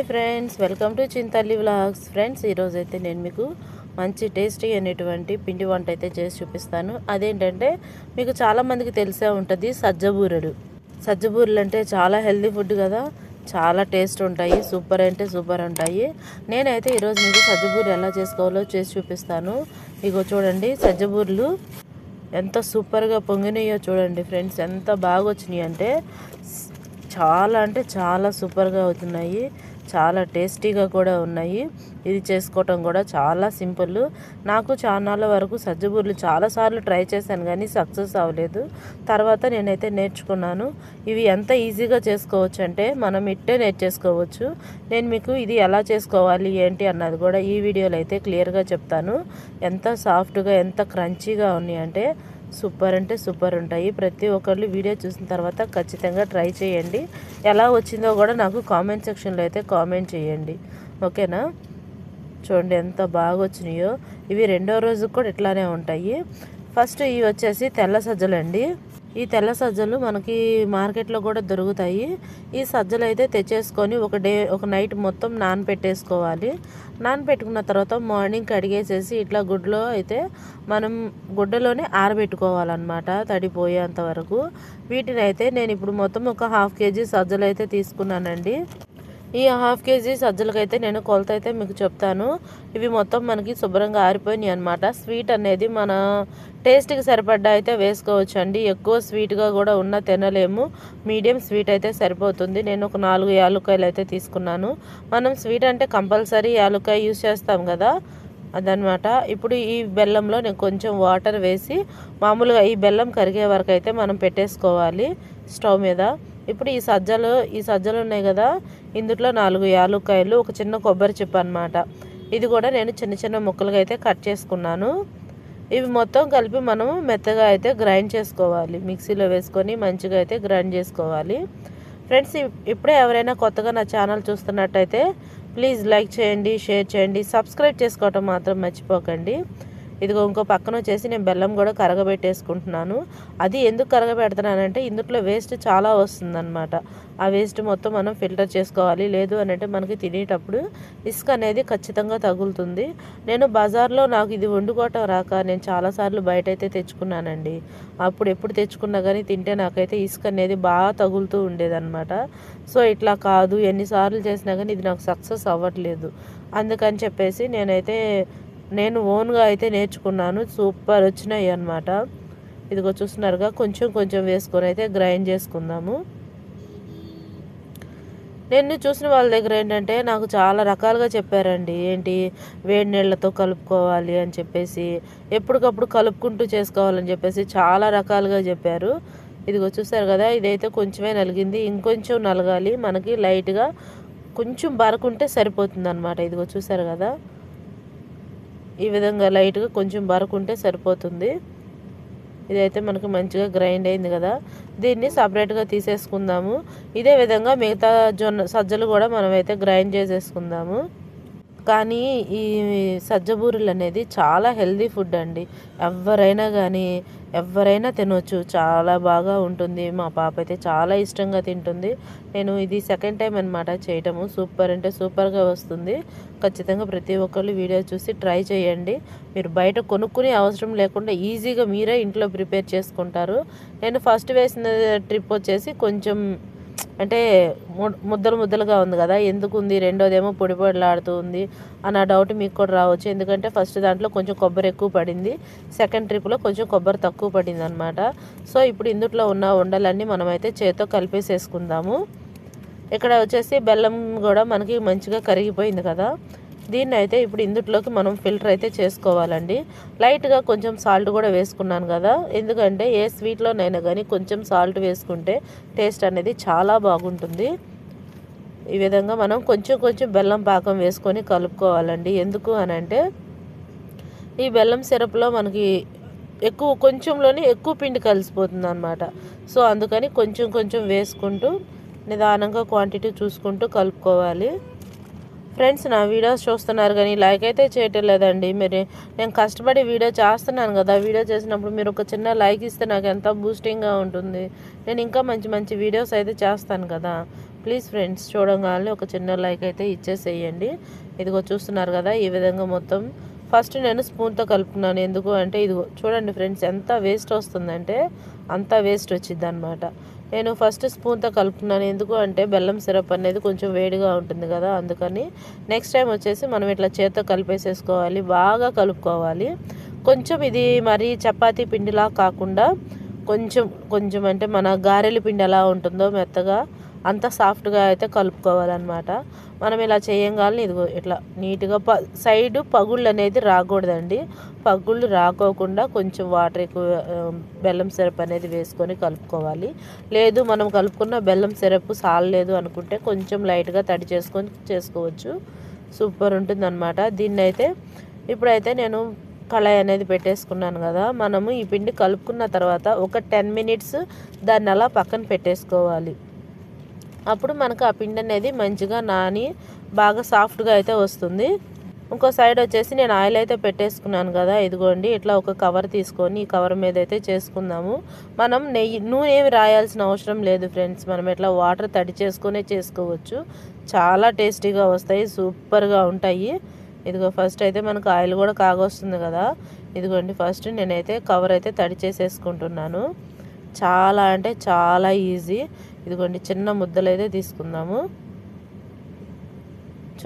Hi friends welcome to Chintalli vlogs. Friends ఈరోజు అయితే నేను మీకు మంచి టేస్టీ అనేటువంటి పిండి వంట అయితే చేసి చూపిస్తాను. అదేంటంటే మీకు చాలామందికి తెలిసే ఉంటుంది సజ్జబూరెలు. సజ్జబూరెలు అంటే చాలా హెల్దీ ఫుడ్ కదా చాలా టేస్ట్ ఉంటాయి సూపర్ అంటే సూపర్ ఉంటాయి. నేనైతే ఈరోజు మీకు సజ్జబూరెలు ఎలా చేసుకోవాలో చేసి చూపిస్తాను. ఇగో చూడండి సజ్జబూరెలు ఎంత సూపర్గా పొంగినాయో చూడండి ఫ్రెండ్స్ ఎంత బాగా వచ్చినాయి అంటే చాలా అంటే చాలా సూపర్గా అవుతున్నాయి. చాలా టేస్టీగా కూడా ఉన్నాయి. ఇది చేసుకోవటం కూడా చాలా సింపుల్. నాకు చాలా వరకు సజ్జబూర్లు చాలాసార్లు ట్రై చేశాను కానీ సక్సెస్ అవ్వలేదు. తర్వాత నేనైతే నేర్చుకున్నాను. ఇవి ఎంత ఈజీగా చేసుకోవచ్చు అంటే మనం ఇట్టే నేర్చేసుకోవచ్చు. నేను మీకు ఇది ఎలా చేసుకోవాలి ఏంటి అన్నది కూడా ఈ వీడియోలో అయితే క్లియర్గా చెప్తాను. ఎంత సాఫ్ట్గా ఎంత క్రంచీగా ఉన్నాయి అంటే సూపర్ అంటే సూపర్ ఉంటాయి. ప్రతి ఒక్కళ్ళు వీడియో చూసిన తర్వాత ఖచ్చితంగా ట్రై చేయండి. ఎలా వచ్చిందో కూడా నాకు కామెంట్ సెక్షన్లో అయితే కామెంట్ చేయండి. ఓకేనా? చూడండి ఎంత బాగా వచ్చినాయో. ఇవి రెండో రోజు కూడా ఇట్లానే ఉంటాయి. ఫస్ట్ ఇవి వచ్చేసి తెల్ల సజ్జలండి. ఈ తెల్ల సజ్జలు మనకి మార్కెట్లో కూడా దొరుకుతాయి. ఈ సజ్జలు అయితే తెచ్చేసుకొని ఒక డే ఒక నైట్ మొత్తం నానపెట్టేసుకోవాలి. నానపెట్టుకున్న తర్వాత మార్నింగ్ కడిగేసేసి ఇట్లా గుడ్లో అయితే మనం గుడ్డలోనే ఆరబెట్టుకోవాలన్నమాట తడిపోయేంత వరకు. వీటిని అయితే నేను ఇప్పుడు మొత్తం ఒక హాఫ్ కేజీ సజ్జలు అయితే తీసుకున్నానండి. ఈ హాఫ్ కేజీ సజ్జలకైతే నేను కొలత అయితే మీకు చెప్తాను. ఇవి మొత్తం మనకి శుభ్రంగా ఆరిపోయినాయి అనమాట స్వీట్ అనేది మన టేస్ట్కి సరిపడ్డా అయితే వేసుకోవచ్చు అండి ఎక్కువ స్వీట్గా కూడా ఉన్న తినలేము. మీడియం స్వీట్ అయితే సరిపోతుంది. నేను ఒక నాలుగు యాలుక్కాయలు అయితే తీసుకున్నాను. మనం స్వీట్ అంటే కంపల్సరీ యాలుక్కాయ యూస్ చేస్తాం కదా? అదనమాట ఇప్పుడు ఈ బెల్లంలో నేను కొంచెం వాటర్ వేసి మామూలుగా ఈ బెల్లం కరిగే వరకు అయితే మనం పెట్టేసుకోవాలి స్టవ్ మీద. ఇప్పుడు ఈ సజ్జలు ఈ సజ్జలు ఉన్నాయి కదా ఇందుట్లో నాలుగు యాలుక్కాయలు ఒక చిన్న కొబ్బరి చిప్ప అనమాట ఇది కూడా నేను చిన్న చిన్న ముక్కలుగా అయితే కట్ చేసుకున్నాను. ఇవి మొత్తం కలిపి మనము మెత్తగా అయితే గ్రైండ్ చేసుకోవాలి. మిక్సీలో వేసుకొని మంచిగా అయితే గ్రైండ్ చేసుకోవాలి. ఫ్రెండ్స్ ఇప్పుడే ఎవరైనా కొత్తగా నా ఛానల్ చూస్తున్నట్టయితే ప్లీజ్ లైక్ చేయండి షేర్ చేయండి సబ్స్క్రైబ్ చేసుకోవటం మాత్రం మర్చిపోకండి. ఇదిగో ఇంకో పక్కన వచ్చేసి నేను బెల్లం కూడా కరగబెట్టేసుకుంటున్నాను. అది ఎందుకు కరగబెడుతున్నానంటే ఇందుట్లో వేస్ట్ చాలా వస్తుందన్నమాట. ఆ వేస్ట్ మొత్తం మనం ఫిల్టర్ చేసుకోవాలి. లేదు అని అంటే మనకి తినేటప్పుడు ఇసుక అనేది ఖచ్చితంగా తగులుతుంది. నేను బజార్లో నాకు ఇది వండుకోవటం రాక నేను చాలాసార్లు బయట అయితే తెచ్చుకున్నానండి. అప్పుడు ఎప్పుడు తెచ్చుకున్నా కానీ తింటే నాకైతే ఇసుక అనేది బాగా తగులుతూ ఉండేదన్నమాట. సో ఇట్లా కాదు. ఎన్నిసార్లు చేసినా కానీ ఇది నాకు సక్సెస్ అవ్వట్లేదు. అందుకని చెప్పేసి నేనైతే నేను ఓన్గా అయితే నేర్చుకున్నాను. సూపర్ వచ్చినాయి అనమాట ఇదిగో చూస్తున్నారుగా కొంచెం కొంచెం వేసుకొని అయితే గ్రైండ్ చేసుకుందాము. నేను చూసిన వాళ్ళ దగ్గర ఏంటంటే నాకు చాలా రకాలుగా చెప్పారండి. ఏంటి వేడి నీళ్ళతో కలుపుకోవాలి అని చెప్పేసి ఎప్పటికప్పుడు కలుపుకుంటూ చేసుకోవాలని చెప్పేసి చాలా రకాలుగా చెప్పారు. ఇదిగో చూసారు కదా ఇదైతే కొంచెమే నలిగింది. ఇంకొంచెం నలగాలి. మనకి లైట్గా కొంచెం బరకుంటే సరిపోతుంది అనమాట ఇదిగో చూసారు కదా. ఈ విధంగా లైట్గా కొంచెం బరుకుంటే సరిపోతుంది. ఇదైతే మనకు మంచిగా గ్రైండ్ అయింది కదా. దీన్ని సపరేట్గా తీసేసుకుందాము. ఇదే విధంగా మిగతా జొన్న సజ్జలు కూడా మనమైతే గ్రైండ్ చేసేసుకుందాము. కానీ ఈ సజ్జబూరెలు అనేది చాలా హెల్దీ ఫుడ్ అండి. ఎవరైనా కానీ ఎవరైనా తినొచ్చు. చాలా బాగా ఉంటుంది. మా పాప అయితే చాలా ఇష్టంగా తింటుంది. నేను ఇది సెకండ్ టైం అనమాట చేయటము. సూపర్ అంటే సూపర్గా వస్తుంది. ఖచ్చితంగా ప్రతి ఒక్కళ్ళు వీడియో చూసి ట్రై చేయండి. మీరు బయట కొనుక్కునే అవసరం లేకుండా ఈజీగా మీరే ఇంట్లో ప్రిపేర్ చేసుకుంటారు. నేను ఫస్ట్ వేసిన ట్రిప్ వచ్చేసి కొంచెం అంటే ముద్దలు ముద్దలుగా ఉంది కదా ఎందుకు ఉంది రెండోదేమో పొడి పొడిలాడుతూ ఉంది అన్న డౌట్ మీకు కూడా రావచ్చు. ఎందుకంటే ఫస్ట్ దాంట్లో కొంచెం కొబ్బరి ఎక్కువ పడింది సెకండ్ ట్రిప్లో కొంచెం కొబ్బరి తక్కువ పడింది అనమాట సో ఇప్పుడు ఇందుట్లో ఉన్న ఉండలన్నీ మనమైతే చేతితో కలిపేసేసుకుందాము. ఇక్కడ వచ్చేసి బెల్లం కూడా మనకి మంచిగా కరిగిపోయింది కదా. దీన్ని అయితే ఇప్పుడు ఇందుట్లోకి మనం ఫిల్టర్ అయితే చేసుకోవాలండి. లైట్గా కొంచెం సాల్ట్ కూడా వేసుకున్నాను కదా. ఎందుకంటే ఏ స్వీట్లోనైనా కానీ కొంచెం సాల్ట్ వేసుకుంటే టేస్ట్ అనేది చాలా బాగుంటుంది. ఈ విధంగా మనం కొంచెం కొంచెం బెల్లం పాకం వేసుకొని కలుపుకోవాలండి. ఎందుకు అని అంటే ఈ బెల్లం సిరప్లో మనకి ఎక్కువ కొంచెంలోనే ఎక్కువ పిండి కలిసిపోతుంది అనమాట సో అందుకని కొంచెం కొంచెం వేసుకుంటూ నిదానంగా క్వాంటిటీ చూసుకుంటూ కలుపుకోవాలి. ఫ్రెండ్స్ నా వీడియోస్ చూస్తున్నారు కానీ లైక్ అయితే చేయటం లేదండి. మీరు నేను కష్టపడి వీడియో చేస్తున్నాను కదా వీడియో చేసినప్పుడు మీరు ఒక చిన్న లైక్ ఇస్తే నాకు ఎంత బూస్టింగ్గా ఉంటుంది. నేను ఇంకా మంచి మంచి వీడియోస్ అయితే చేస్తాను కదా. ప్లీజ్ ఫ్రెండ్స్ చూడగానే ఒక చిన్న లైక్ అయితే ఇచ్చేసేయండి. ఇదిగో చూస్తున్నారు కదా ఈ విధంగా మొత్తం ఫస్ట్ నేను స్పూన్తో కలుపుకున్నాను ఎందుకు అంటే ఇదిగో చూడండి ఫ్రెండ్స్ ఎంత వేస్ట్ వస్తుందంటే అంత వేస్ట్ వచ్చింది అనమాట నేను ఫస్ట్ స్పూన్తో కలుపుకున్నాను ఎందుకు అంటే బెల్లం సిరప్ అనేది కొంచెం వేడిగా ఉంటుంది కదా అందుకని నెక్స్ట్ టైం వచ్చేసి మనం ఇట్లా చేత్తో కలిపేసేసుకోవాలి బాగా కలుపుకోవాలి. కొంచెం ఇది మరి చపాతీ పిండిలా కాకుండా కొంచెం కొంచెం అంటే మన గారెల పిండి ఎలా ఉంటుందో మెత్తగా అంత సాఫ్ట్గా అయితే కలుపుకోవాలన్నమాట. మనం ఇలా చేయంగానే ఇదిగో ఇట్లా నీట్గా ప సైడ్ పగుళ్ళు అనేది రాకూడదండి. పగుళ్ళు రాకోకుండా కొంచెం వాటర్ ఎక్కువ బెల్లం సిరప్ అనేది వేసుకొని కలుపుకోవాలి. లేదు మనం కలుపుకున్న బెల్లం సిరప్ సాలలేదు అనుకుంటే కొంచెం లైట్గా తడి చేసుకొని చేసుకోవచ్చు. సూపర్ ఉంటుందన్నమాట. దీన్ని అయితే ఇప్పుడైతే నేను కళాయి అనేది పెట్టేసుకున్నాను కదా మనము ఈ పిండి కలుపుకున్న తర్వాత ఒక టెన్ మినిట్స్ దాన్ని అలా పక్కన పెట్టేసుకోవాలి. అప్పుడు మనకు ఆ పిండి అనేది మంచిగా నాని బాగా సాఫ్ట్గా అయితే వస్తుంది. ఇంకో సైడ్ వచ్చేసి నేను ఆయిల్ అయితే పెట్టేసుకున్నాను కదా ఇదిగోండి ఇట్లా ఒక కవర్ తీసుకొని ఈ కవర్ మీద అయితే చేసుకుందాము. మనం నెయ్యి నూనె ఏమి రాయాల్సిన అవసరం లేదు ఫ్రెండ్స్ మనం ఇట్లా వాటర్ తడి చేసుకునే చేసుకోవచ్చు. చాలా టేస్టీగా వస్తాయి సూపర్గా ఉంటాయి. ఇదిగో ఫస్ట్ అయితే మనకు ఆయిల్ కూడా కాగొస్తుంది కదా. ఇదిగోండి ఫస్ట్ నేనైతే కవర్ అయితే తడి చేసేసుకుంటున్నాను. చాలా అంటే చాలా ఈజీ. ఇదిగోండి చిన్న ముద్దలు అయితే తీసుకుందాము.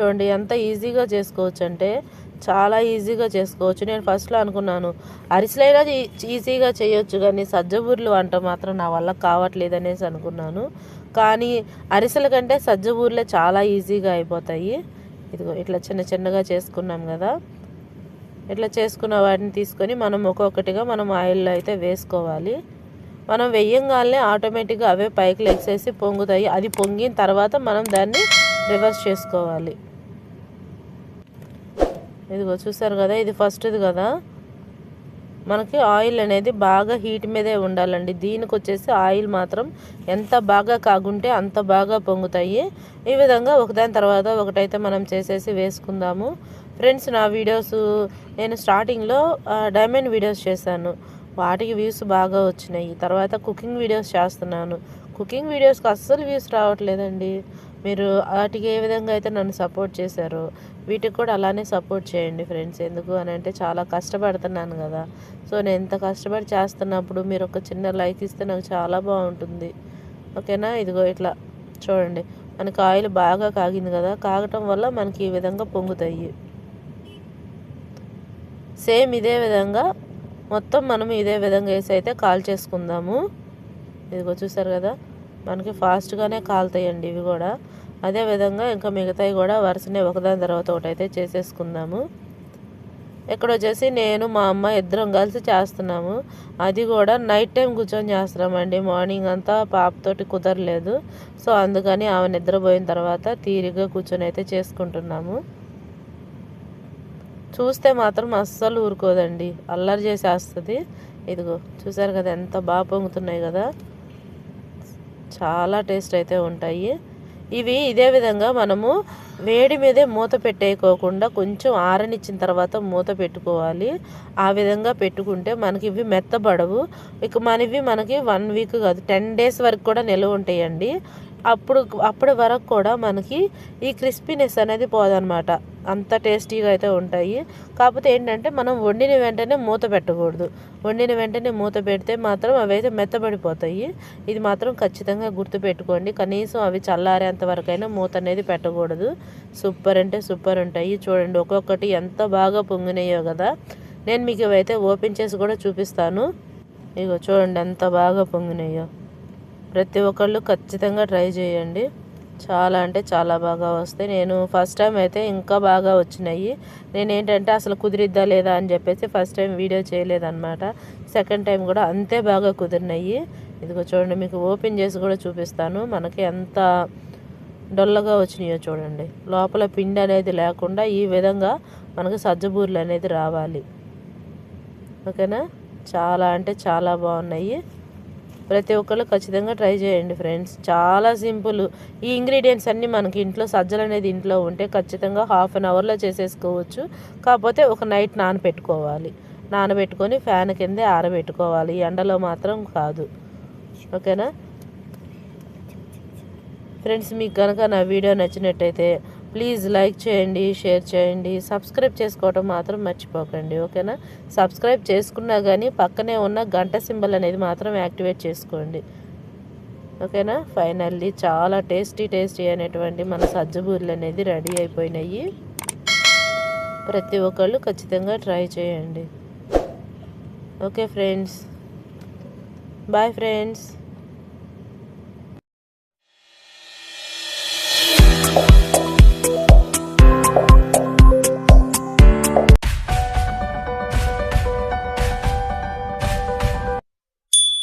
చూడండి ఎంత ఈజీగా చేసుకోవచ్చు అంటే చాలా ఈజీగా చేసుకోవచ్చు. నేను ఫస్ట్లో అనుకున్నాను అరిసెలైనా ఈ- ఈజీగా చేయొచ్చు కానీ సజ్జబూర్లు వంట మాత్రం నా వల్ల కావట్లేదు అనేసి అనుకున్నాను. కానీ అరిసెల కంటే సజ్జబూర్లే చాలా ఈజీగా అయిపోతాయి. ఇదిగో ఇట్లా చిన్న చిన్నగా చేసుకున్నాం కదా. ఇట్లా చేసుకున్న వాటిని తీసుకొని మనం ఒక్కొక్కటిగా మనం ఆయిల్లో అయితే వేసుకోవాలి. మనం వెయ్యంగానే ఆటోమేటిక్గా అవే పైకి లెగ్సేసి పొంగుతాయి. అది పొంగిన తర్వాత మనం దాన్ని రివర్స్ చేసుకోవాలి. ఇదిగో చూసారు కదా ఇది ఫస్ట్ది కదా. మనకి ఆయిల్ అనేది బాగా హీట్ మీదే ఉండాలండి. దీనికి వచ్చేసి ఆయిల్ మాత్రం ఎంత బాగా కాగుంటే అంత బాగా పొంగుతాయి. ఈ విధంగా ఒకదాని తర్వాత ఒకటైతే మనం చేసేసి వేసుకుందాము. ఫ్రెండ్స్ నా వీడియోస్ నేను స్టార్టింగ్లో డైమండ్ వీడియోస్ చేశాను. వాటికి వ్యూస్ బాగా వచ్చినాయి. తర్వాత కుకింగ్ వీడియోస్ చేస్తున్నాను. కుకింగ్ వీడియోస్కి అస్సలు వ్యూస్ రావట్లేదండి. మీరు వాటికి ఏ విధంగా అయితే నన్ను సపోర్ట్ చేశారో వీటికి కూడా అలానే సపోర్ట్ చేయండి ఫ్రెండ్స్ ఎందుకు అని అంటే చాలా కష్టపడుతున్నాను కదా. సో నేను ఎంత కష్టపడి చేస్తున్నప్పుడు మీరు ఒక చిన్న లైక్ ఇస్తే నాకు చాలా బాగుంటుంది. ఓకేనా? ఇదిగో ఇట్లా చూడండి. మనకి ఆయిల్ బాగా కాగింది కదా. కాగటం వల్ల మనకి ఈ విధంగా పొంగుతాయి. సేమ్ ఇదే విధంగా మొత్తం మనం ఇదే విధంగా వేసి అయితే కాల్ చేసుకుందాము. ఇదిగో చూసారు కదా మనకి ఫాస్ట్గానే కాలుతాయండి ఇవి కూడా. అదే విధంగా ఇంకా మిగతాయి కూడా వరుసనే ఒకదాని తర్వాత ఒకటి అయితే చేసేసుకుందాము. ఇక్కడ వచ్చేసి నేను మా అమ్మ ఇద్దరం కలిసి చేస్తున్నాము. అది కూడా నైట్ టైం కూర్చొని చేస్తున్నామండి. మార్నింగ్ అంతా పాపతోటి కుదరలేదు. సో అందుకని ఆమె నిద్రపోయిన తర్వాత తీరిగా కూర్చొని అయితే చేసుకుంటున్నాము. చూస్తే మాత్రం అస్సలు ఊరుకోదండి. అల్లరి చేసేస్తుంది. ఇదిగో చూసారు కదా ఎంత బాగా పొంగుతున్నాయి కదా. చాలా టేస్ట్ అయితే ఉంటాయి. ఇవి ఇదే విధంగా మనము వేడి మీదే మూత పెట్టేయకోకుండా కొంచెం ఆరనిచ్చిన తర్వాత మూత పెట్టుకోవాలి. ఆ విధంగా పెట్టుకుంటే మనకి ఇవి మెత్తబడవు. ఇక మనవి మనకి వన్ వీక్ కాదు టెన్ డేస్ వరకు కూడా నిల్వ ఉంటాయండి. అప్పుడు అప్పటి వరకు కూడా మనకి ఈ క్రిస్పీనెస్ అనేది పోదనమాట అంత టేస్టీగా అయితే ఉంటాయి. కాకపోతే ఏంటంటే మనం వండిన వెంటనే మూత పెట్టకూడదు. వండిన వెంటనే మూత పెడితే మాత్రం అవి అయితే మెత్తబడిపోతాయి. ఇది మాత్రం ఖచ్చితంగా గుర్తుపెట్టుకోండి. కనీసం అవి చల్లారేంత వరకైనా మూత అనేది పెట్టకూడదు. సూపర్ అంటే సూపర్ ఉంటాయి. చూడండి ఒక్కొక్కటి ఎంత బాగా పొంగినాయో కదా. నేను మీకు ఇవైతే ఓపెన్ చేసి కూడా చూపిస్తాను. ఇగో చూడండి ఎంత బాగా పొంగినాయో. ప్రతి ఒక్కళ్ళు ఖచ్చితంగా ట్రై చేయండి. చాలా అంటే చాలా బాగా వస్తాయి. నేను ఫస్ట్ టైం అయితే ఇంకా బాగా వచ్చినాయి. నేను ఏంటంటే అసలు కుదిరిద్దా లేదా అని చెప్పేసి ఫస్ట్ టైం వీడియో చేయలేదన్నమాట. సెకండ్ టైం కూడా అంతే బాగా కుదిరినాయి. ఇదిగో చూడండి మీకు ఓపెన్ చేసి కూడా చూపిస్తాను. మనకి ఎంత డొల్లగా వచ్చినాయో చూడండి. లోపల పిండి అనేది లేకుండా ఈ విధంగా మనకు సజ్జబూర్లు అనేది రావాలి. ఓకేనా? చాలా అంటే చాలా బాగున్నాయి. ప్రతి ఒక్కళ్ళు ఖచ్చితంగా ట్రై చేయండి ఫ్రెండ్స్. చాలా సింపుల్. ఈ ఇంగ్రీడియంట్స్ అన్నీ మనకి ఇంట్లో సజ్జలు అనేది ఇంట్లో ఉంటే ఖచ్చితంగా హాఫ్ అన్ అవర్లో చేసేసుకోవచ్చు. కాకపోతే ఒక నైట్ నానబెట్టుకోవాలి. నానబెట్టుకొని ఫ్యాన్ కిందే ఆరబెట్టుకోవాలి. ఎండలో మాత్రం కాదు. ఓకేనా? ఫ్రెండ్స్ మీకు కనుక నా వీడియో నచ్చినట్టయితే ప్లీజ్ లైక్ చేయండి షేర్ చేయండి. సబ్స్క్రైబ్ చేసుకోవటం మాత్రం మర్చిపోకండి ఓకేనా? సబ్స్క్రైబ్ చేసుకున్నా కానీ పక్కనే ఉన్న గంట సింబల్ అనేది మాత్రం యాక్టివేట్ చేసుకోండి ఓకేనా? ఫైనల్లీ చాలా టేస్టీ టేస్టీ అనేటువంటి మన సజ్జబూర్లు అనేది రెడీ అయిపోయినాయి. ప్రతి ఒక్కళ్ళు ఖచ్చితంగా ట్రై చేయండి. Okay friends. Bye friends.